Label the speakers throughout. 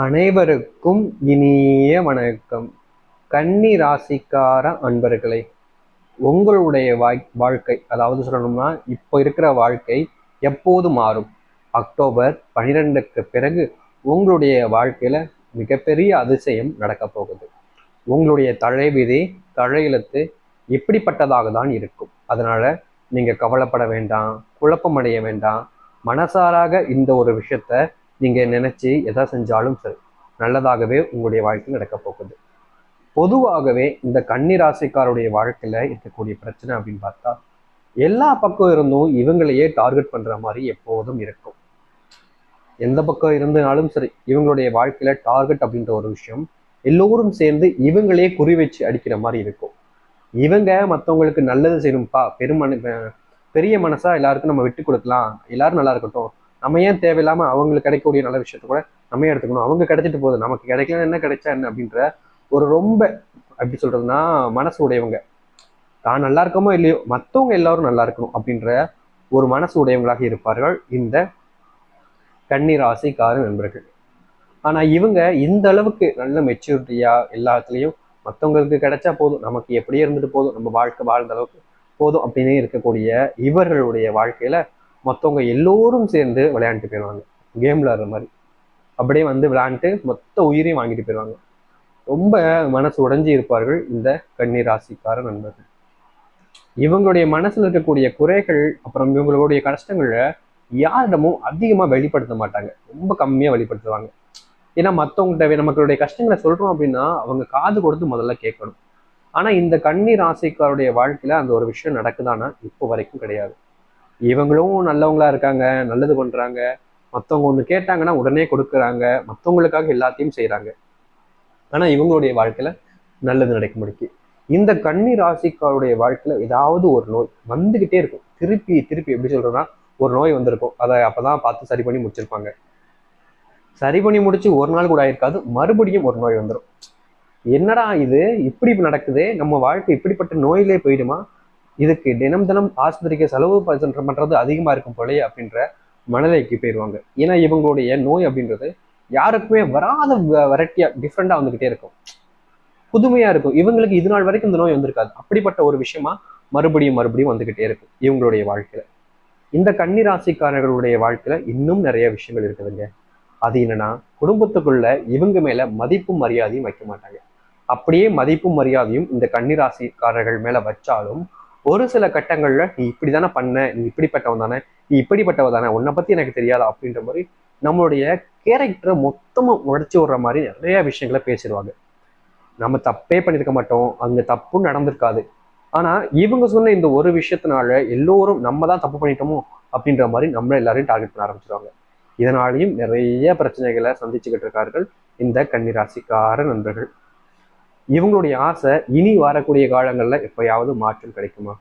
Speaker 1: அனைவருக்கும் இனிய வணக்கம். கன்னி ராசிக்கார அன்பர்களே உங்களுடைய வாய் வாழ்க்கை அதாவது சொல்லணும்னா இப்போ இருக்கிற வாழ்க்கை எப்போது மாறும்? அக்டோபர் பனிரெண்டுக்கு பிறகு உங்களுடைய வாழ்க்கையில் மிகப்பெரிய அதிசயம் நடக்கப் போகுது. உங்களுடைய தலைவிதி தலையெழுத்து இப்படிப்பட்டதாக தான் இருக்கும். அதனால் நீங்கள் கவலைப்பட வேண்டாம் குழப்பமடைய வேண்டாம். மனசாராக இந்த ஒரு விஷயத்தை நீங்கள் நினச்சி எதை செஞ்சாலும் சரி நல்லதாகவே உங்களுடைய வாழ்க்கை நடக்க போகுது. பொதுவாகவே இந்த கன்னி ராசிக்காருடைய வாழ்க்கையில் இருக்கக்கூடிய பிரச்சனை அப்படின்னு பார்த்தா எல்லா பக்கம் இருந்தும் இவங்களையே டார்கெட் பண்ணுற மாதிரி எப்போதும் இருக்கும். எந்த பக்கம் இருந்தாலும் சரி இவங்களுடைய வாழ்க்கையில் டார்கெட் அப்படின்ற ஒரு விஷயம் எல்லோரும் சேர்ந்து இவங்களே குறி வச்சு அடிக்கிற மாதிரி இருக்கும். இவங்க மற்றவங்களுக்கு நல்லது செய்யணும்ப்பா பெருமன பெரிய மனசா எல்லாருக்கும் நம்ம விட்டு கொடுக்கலாம் எல்லாரும் நல்லா இருக்கட்டும் நம்ம ஏன் தேவையில்லாமல் அவங்களுக்கு கிடைக்கக்கூடிய நல்ல விஷயத்த கூட நம்ம எடுத்துக்கணும்? அவங்க கிடைச்சிட்டு போகுது. நமக்கு கிடைக்கல என்ன கிடைச்சா என்ன அப்படின்ற ஒரு ரொம்ப எப்படி சொல்றதுன்னா மனசு உடையவங்க. தான் நல்லா இருக்கமோ இல்லையோ மற்றவங்க எல்லாரும் நல்லா இருக்கணும் அப்படின்ற ஒரு மனசு உடையவங்களாக இருப்பார்கள் இந்த கன்னி ராசிக்கார நண்பர்கள். ஆனா இவங்க இந்த அளவுக்கு நல்ல மெச்சூரிட்டியா எல்லாத்துலேயும் மற்றவங்களுக்கு கிடைச்சா போதும் நமக்கு எப்படியே இருந்துட்டு போதும் நம்ம வாழ்க்கை வாழ்ந்த அளவுக்கு போதும் அப்படின்னு இருக்கக்கூடிய இவர்களுடைய வாழ்க்கையில மற்றவங்க எல்லோரும் சேர்ந்து விளையாண்டுட்டு போயிடுவாங்க. கேம் விளையாடுற மாதிரி. அப்படியே வந்து விளையாண்டுட்டு மொத்த உயிரையும் வாங்கிட்டு போயிடுவாங்க. ரொம்ப மனசு உடைஞ்சி இருப்பார்கள் இந்த கண்ணீர் ராசிக்கார நண்பர்கள். இவங்களுடைய மனசுல இருக்கக்கூடிய குறைகள் அப்புறம் இவங்களுடைய கஷ்டங்களை யாரிடமும் அதிகமா வெளிப்படுத்த மாட்டாங்க. ரொம்ப கம்மியா வெளிப்படுத்துவாங்க. ஏன்னா மற்றவங்கள்ட்ட நம்மளுடைய கஷ்டங்களை சொல்றோம் அப்படின்னா அவங்க காது கொடுத்து முதல்ல கேட்கணும். ஆனா இந்த கண்ணீர் ராசிக்காருடைய வாழ்க்கையில அந்த ஒரு விஷயம் நடக்குதானா இப்போ வரைக்கும் கிடையாது. இவங்களும் நல்லவங்களா இருக்காங்க நல்லது பண்றாங்க. மற்றவங்க ஒன்று கேட்டாங்கன்னா உடனே கொடுக்குறாங்க. மற்றவங்களுக்காக எல்லாத்தையும் செய்கிறாங்க ஆனா இவங்களுடைய வாழ்க்கையில நல்லது நடக்க முடிக்கு இந்த கன்னி ராசிக்காருடைய வாழ்க்கையில ஏதாவது ஒரு நோய் வந்துகிட்டே இருக்கும். திருப்பி திருப்பி எப்படி சொல்கிறோன்னா ஒரு நோய் வந்திருக்கும். அதை அப்பதான் பார்த்து சரி பண்ணி முடிச்சிருப்பாங்க. சரி பண்ணி முடிச்சு ஒரு நாள் கூட ஆயிருக்காது. மறுபடியும் ஒரு நோய் வந்துடும் என்னடா இது? இப்படி நடக்குது? நம்ம வாழ்க்கை இப்படிப்பட்ட நோயிலே போயிடுமா? இதுக்கு தினம் தினம் ஆஸ்பத்திரிக்கு செலவு பண்ணுறது பண்றது அதிகமா இருக்கும் போலே அப்படின்ற மனநிலைக்கு போயிடுவாங்க ஏன்னா இவங்களுடைய நோய் அப்படின்றது யாருக்குமே வராத வெரைட்டியாக டிஃப்ரெண்டாக வந்துகிட்டே இருக்கும். புதுமையா இருக்கும். இவங்களுக்கு இது நாள் வரைக்கும் இந்த நோய் வந்திருக்காது. அப்படிப்பட்ட ஒரு விஷயமா மறுபடியும் மறுபடியும் வந்துகிட்டே இருக்கும் இவங்களுடைய வாழ்க்கையில. இந்த கன்னி ராசிக்காரர்களுடைய வாழ்க்கையில இன்னும் நிறைய விஷயங்கள் இருக்குதுங்க. அது என்னன்னா குடும்பத்துக்குள்ள இவங்க மேல மதிப்பும் மரியாதையும் வைக்க மாட்டாங்க. அப்படியே மதிப்பும் மரியாதையும் இந்த கன்னிராசிக்காரர்கள் மேல வச்சாலும் ஒரு சில கட்டங்கள்ல நீ இப்படிதானே பண்ண நீ இப்படிப்பட்டவன் தானே நீ இப்படிப்பட்டவ தானே உன்னை பத்தி எனக்கு தெரியாது அப்படின்ற மாதிரி நம்மளுடைய கேரக்டரை மொத்தமாக உடைச்சு விடுற மாதிரி நிறைய விஷயங்களை பேசிடுவாங்க. நம்ம தப்பே பண்ணியிருக்க மாட்டோம் அங்க தப்பும் நடந்திருக்காது. ஆனா இவங்க சொன்ன இந்த ஒரு விஷயத்தினால எல்லோரும் நம்ம தான் தப்பு பண்ணிட்டோமோ அப்படின்ற மாதிரி நம்மள எல்லாரையும் டார்கெட் பண்ண ஆரம்பிச்சிருவாங்க. இதனாலையும் நிறைய பிரச்சனைகளை சந்திச்சுக்கிட்டு இருக்கார்கள் இந்த கன்னிராசிக்கார நண்பர்கள். இவங்களுடைய ஆசை இனி வரக்கூடிய காலங்களில் எப்பயாவது மாற்றம் கிடைக்குமா?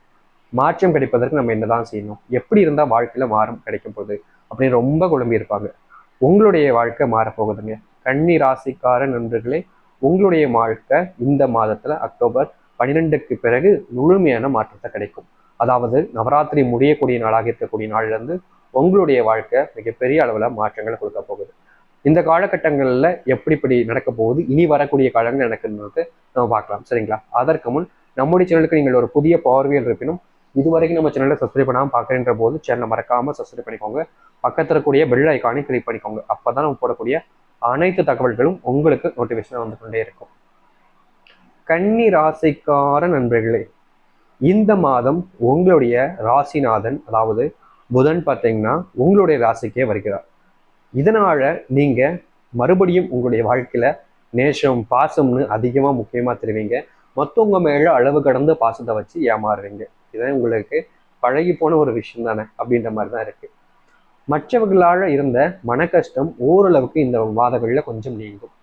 Speaker 1: மாற்றம் கிடைப்பதற்கு நம்ம என்னதான் செய்யணும்? எப்படி இருந்தால் வாழ்க்கையில் மாறம் கிடைக்கும் போகுது? அப்படின்னு ரொம்ப குழம்பி இருப்பாங்க. உங்களுடைய வாழ்க்கை மாறப்போகுதுங்க. கன்னி ராசிக்கார நண்பர்களே உங்களுடைய வாழ்க்கை இந்த மாதத்தில் அக்டோபர் பன்னிரெண்டுக்கு பிறகு முழுமையான மாற்றத்தை கிடைக்கும். அதாவது நவராத்திரி முடியக்கூடிய நாளாக இருக்கக்கூடிய நாள்லேருந்து உங்களுடைய வாழ்க்கை மிகப்பெரிய அளவில் மாற்றங்களை கொடுக்க போகுது. இந்த காலகட்டங்களில் எப்படி இப்படி நடக்க போகுது இனி வரக்கூடிய காலங்கள் நடக்குன்றது நம்ம பார்க்கலாம். சரிங்களா? அதற்கு முன் நம்முடைய சேனலுக்கு நீங்கள் ஒரு புதிய பார்வையில் இருப்பினும் இதுவரைக்கும் நம்ம சேனலை சப்ஸ்கிரைப் பண்ணாமல் பார்க்குறன்ற போது சேனலை மறக்காமல் சப்ஸ்கிரைப் பண்ணிக்கோங்க. பக்கத்தில் இருக்கக்கூடிய பெல் ஐக்கானையும் கிளிக் பண்ணிக்கோங்க. அப்பதான் நம்ம போடக்கூடிய அனைத்து தகவல்களும் உங்களுக்கு நோட்டிஃபிகேஷன் வந்து கொண்டே இருக்கும். கன்னி ராசிக்கார நண்பர்களே இந்த மாதம் உங்களுடைய ராசிநாதன் அதாவது புதன் பார்த்தீங்கன்னா உங்களுடைய ராசிக்கே வருகிறார். இதனால் நீங்கள் மறுபடியும் உங்களுடைய வாழ்க்கையில நேசம் பாசம்னு அதிகமாக முக்கியமாக தெரிவிங்க. மற்றவங்க மேலே அளவு கடந்த பாசத்தை வச்சு ஏமாறுவீங்க இதான் உங்களுக்கு பழகி போன ஒரு விஷயம் தானே அப்படின்ற மாதிரி தான் இருக்கு. மற்றவர்களால் இருந்த மன கஷ்டம் ஓரளவுக்கு இந்த வாதங்களில் கொஞ்சம் நீங்கும்.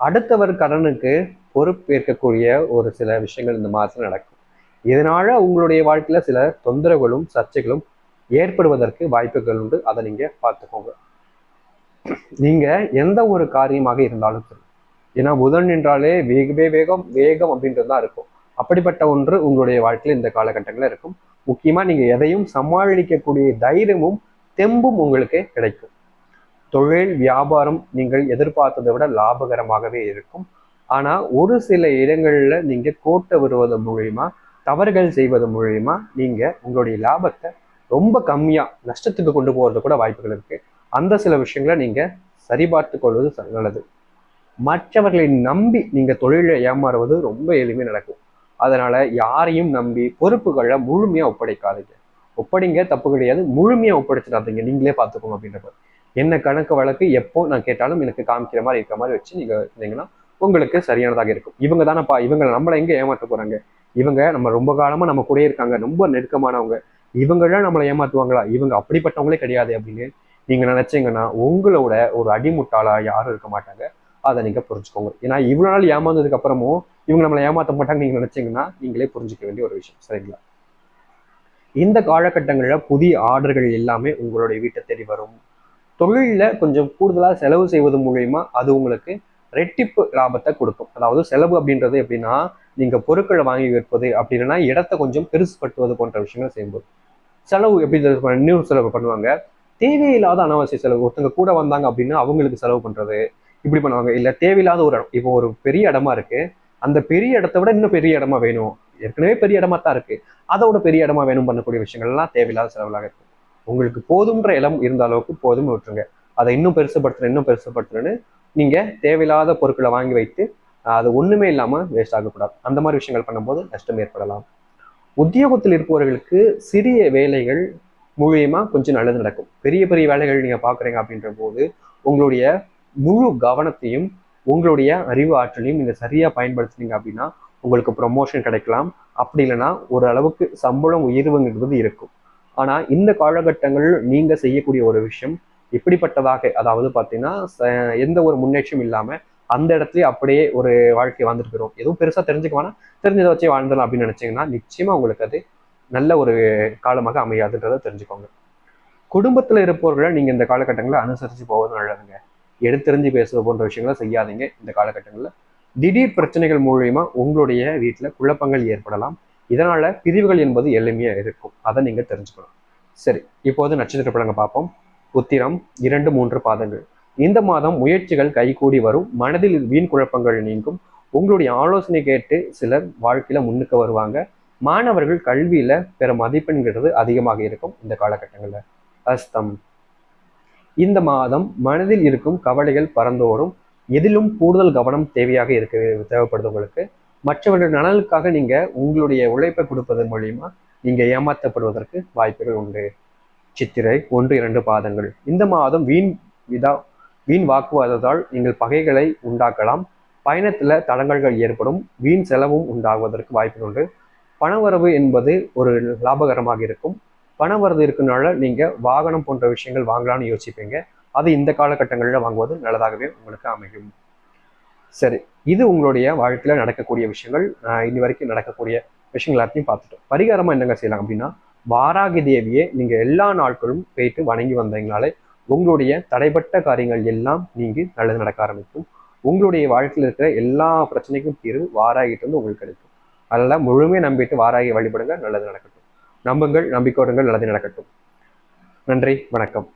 Speaker 1: அடுத்தவர் கடனுக்கு பொறுப்பேற்கக்கூடிய ஒரு சில விஷயங்கள் இந்த மாதத்துல நடக்கும். இதனால் உங்களுடைய வாழ்க்கையில் சில தொந்தரவுகளும் சர்ச்சைகளும் ஏற்படுவதற்கு வாய்ப்புகள் உண்டு. அதை நீங்கள் பார்த்துக்கோங்க. நீங்கள் எந்த ஒரு காரியமாக இருந்தாலும் சரி. ஏன்னா புதன் என்றாலே வேகவே வேகம் வேகம் அப்படின்றது தான் இருக்கும். அப்படிப்பட்ட ஒன்று உங்களுடைய வாழ்க்கையில் இந்த காலகட்டங்களில் இருக்கும். முக்கியமாக நீங்கள் எதையும் சமாளிக்கக்கூடிய தைரியமும் தெம்பும் உங்களுக்கு கிடைக்கும். தொழில் வியாபாரம் நீங்கள் எதிர்பார்த்ததை விட லாபகரமாகவே இருக்கும். ஆனால் ஒரு சில இடங்களில் நீங்கள் கோட்டை விடுவது மூலியமா தவறுகள் செய்வது மூலியமா நீங்கள் உங்களுடைய லாபத்தை ரொம்ப கம்மியாக நஷ்டத்துக்கு கொண்டு போகிறது கூட வாய்ப்புகள் இருக்குது அந்த சில விஷயங்களை நீங்கள் சரிபார்த்து கொள்வது ச- நல்லது. மற்றவர்களை நம்பி நீங்கள் தொழிலை ஏமாறுவது ரொம்ப எளிமையாக நடக்கும். அதனால் யாரையும் நம்பி பொறுப்புகளை முழுமையாக ஒப்படைக்காதீங்க. ஒப்படைங்க தப்பு கிடையாது. முழுமையாக ஒப்படைச்சிடாதீங்க. நீங்களே பார்த்துக்கோங்க அப்படின்றப்ப என்ன கணக்கு வழக்கு எப்போ நான் கேட்டாலும் எனக்கு காமிக்கிற மாதிரி இருக்கிற மாதிரி வச்சு நீங்கள் இருந்தீங்கன்னா உங்களுக்கு சரியானதாக இருக்கும். இவங்க தானேப்பா இவங்க நம்மளை எங்கே ஏமாற்ற போகிறாங்க இவங்க நம்ம ரொம்ப காலமாக நம்ம கூடயே இருக்காங்க. ரொம்ப நெருக்கமானவங்க. இவங்களாம் நம்மளை ஏமாற்றுவாங்களா இவங்க அப்படிப்பட்டவங்களே கிடையாது அப்படின்னு நீங்க நினைச்சீங்கன்னா உங்களோட ஒரு அடிமுட்டாளா யாரும் இருக்க மாட்டாங்க. அதை நீங்க புரிஞ்சுக்கோங்க. ஏன்னா இவ்வளவு நாள் ஏமாந்ததுக்கு அப்புறமும் இவங்க நம்மளை ஏமாத்த மாட்டாங்க நீங்க நினைச்சீங்கன்னா நீங்களே புரிஞ்சுக்க வேண்டிய ஒரு விஷயம். சரிங்களா? இந்த காலகட்டங்கள்ல புதிய ஆர்டர்கள் எல்லாமே உங்களுடைய வீட்டை தேடி வரும். தொழிலில் கொஞ்சம் கூடுதலாக செலவு செய்வது மூலயமா அது உங்களுக்கு ரெட்டிப்பு லாபத்தை கொடுக்கும். அதாவது செலவு அப்படின்றது எப்படின்னா நீங்க பொருட்களை வாங்கி விற்பது அப்படின்னா இடத்த கொஞ்சம் பெருசுப்படுத்துவது போன்ற விஷயங்கள் செய்யும்போது. செலவு எப்படி செலவு பண்ணுவாங்க. தேவையில்லாத அனாவசிய செலவு. ஒருத்தங்க கூட வந்தாங்க அப்படின்னா அவங்களுக்கு செலவு பண்ணுறது இப்படி பண்ணுவாங்க. இல்லை தேவையில்லாத ஒரு இடம். இப்போ ஒரு பெரிய இடமா இருக்கு. அந்த பெரிய இடத்த விட இன்னும் பெரிய இடமா வேணும். ஏற்கனவே பெரிய இடமா தான் இருக்கு. அதோட பெரிய இடமா வேணும் பண்ணக்கூடிய விஷயங்கள்லாம் தேவையில்லாத செலவுலாக இருக்கும் உங்களுக்கு போதுன்ற இடம் இருந்த அளவுக்கு போதும் விட்டுருங்க. அதை இன்னும் பெருசுப்படுத்துறேன் இன்னும் பெருசுப்படுத்துறேன்னு நீங்க தேவையில்லாத பொருட்களை வாங்கி வைத்து அது ஒண்ணுமே இல்லாம வேஸ்ட் ஆகக்கூடாது. அந்த மாதிரி விஷயங்கள் பண்ணும்போது நஷ்டம் ஏற்படலாம். உத்தியோகத்தில் இருப்பவர்களுக்கு சிறிய வேலைகள் மூலியமா கொஞ்சம் நல்லது நடக்கும். பெரிய பெரிய வேலைகள் நீங்க பாக்குறீங்க அப்படின்ற போது உங்களுடைய முழு கவனத்தையும் உங்களுடைய அறிவு ஆற்றலையும் நீங்க சரியா பயன்படுத்துனீங்க அப்படின்னா உங்களுக்கு ப்ரொமோஷன் கிடைக்கலாம். அப்படி இல்லைன்னா ஒரு அளவுக்கு சம்பளம் உயர்வுங்கிறது இருக்கும். ஆனா இந்த காலகட்டங்கள் நீங்க செய்யக்கூடிய ஒரு விஷயம் இப்படிப்பட்டதாக அதாவது பார்த்தீங்கன்னா எந்த ஒரு முன்னேற்றம் இல்லாம அந்த இடத்துலயே அப்படியே ஒரு வாழ்க்கை வாழ்ந்துருக்கிறோம் எதுவும் பெருசா தெரிஞ்சுக்க வேணாம். தெரிஞ்சதை வச்சு வாழ்ந்துடலாம் அப்படின்னு நினைச்சீங்கன்னா நிச்சயமா உங்களுக்கு அது நல்ல ஒரு காலமாக அமையாதுன்றதை தெரிஞ்சுக்கோங்க. குடும்பத்தில் இருப்பவர்களை நீங்கள் இந்த காலகட்டங்களில் அனுசரித்து போவது நல்லதுங்க. எடுத்தெறிஞ்சு பேசுவது போன்ற விஷயங்களை செய்யாதீங்க இந்த காலகட்டங்களில். திடீர் பிரச்சனைகள் மூலியமா உங்களுடைய வீட்டில் குழப்பங்கள் ஏற்படலாம். இதனால பிரிவுகள் என்பது எளிமையாக இருக்கும். அதை நீங்கள் தெரிஞ்சுக்கணும். சரி இப்போது நட்சத்திர படங்கள் பார்ப்போம். உத்திரம் இரண்டு மூன்று பாதங்கள். இந்த மாதம் முயற்சிகள் கைகூடி வரும். மனதில் வீண் குழப்பங்கள் நீங்கும். உங்களுடைய ஆலோசனை கேட்டு சிலர் வாழ்க்கையில முன்னுக்கு வருவாங்க. மாணவர்கள் கல்வியில பெற மதிப்பெண்கிறது அதிகமாக இருக்கும் இந்த காலகட்டங்கள்ல. அஸ்தம். இந்த மாதம் மனதில் இருக்கும் கவலைகள் பறந்தோடும் எதிலும் கூடுதல் கவனம் தேவையாக இருக்க தேவைப்படுது உங்களுக்கு. மற்றவர்கள் நலனுக்காக நீங்க உங்களுடைய உழைப்பை கொடுப்பதன் மூலியமா நீங்க ஏமாற்றப்படுவதற்கு வாய்ப்புகள் உண்டு. சித்திரை ஒன்று இரண்டு பாதங்கள். இந்த மாதம் வீண் விதா வீண் வாக்குவாதத்தால் நீங்கள் பகைகளை உண்டாக்கலாம். பயணத்துல தடங்கல்கள் ஏற்படும். வீண் செலவும் உண்டாகுவதற்கு வாய்ப்புகள் உண்டு. பணவரவு என்பது ஒரு லாபகரமாக இருக்கும். பணவரவு இருக்கனால நீங்கள் வாகனம் போன்ற விஷயங்கள் வாங்கலாம்னு யோசிப்பீங்க. அது இந்த காலகட்டங்களில் வாங்குவது நல்லதாகவே உங்களுக்கு அமையும். சரி இது உங்களுடைய வாழ்க்கையில் நடக்கக்கூடிய விஷயங்கள் இனி வரைக்கும் நடக்கக்கூடிய விஷயங்கள் எல்லாத்தையும் பார்த்துட்டோம். பரிகாரமாக என்னங்க செய்யலாம் அப்படின்னா வாராகி தேவியை நீங்கள் எல்லா நாட்களும் போயிட்டு வணங்கி வந்தீங்கனாலே உங்களுடைய தடைப்பட்ட காரியங்கள் எல்லாம் நீங்கள் நல்லது நடக்க ஆரம்பிக்கும். உங்களுடைய வாழ்க்கையில் இருக்கிற எல்லா பிரச்சனைக்கும் தீர்வு வாராகிட்டு வந்து உங்களுக்கு கிடைக்கும். அதனால் முழுமையாக நம்பிட்டு வாராகி வழிபடுங்கள் நல்லது நடக்கட்டும். நம்புங்கள் நம்பிக்கோடுங்கள் நல்லது நடக்கட்டும். நன்றி வணக்கம்.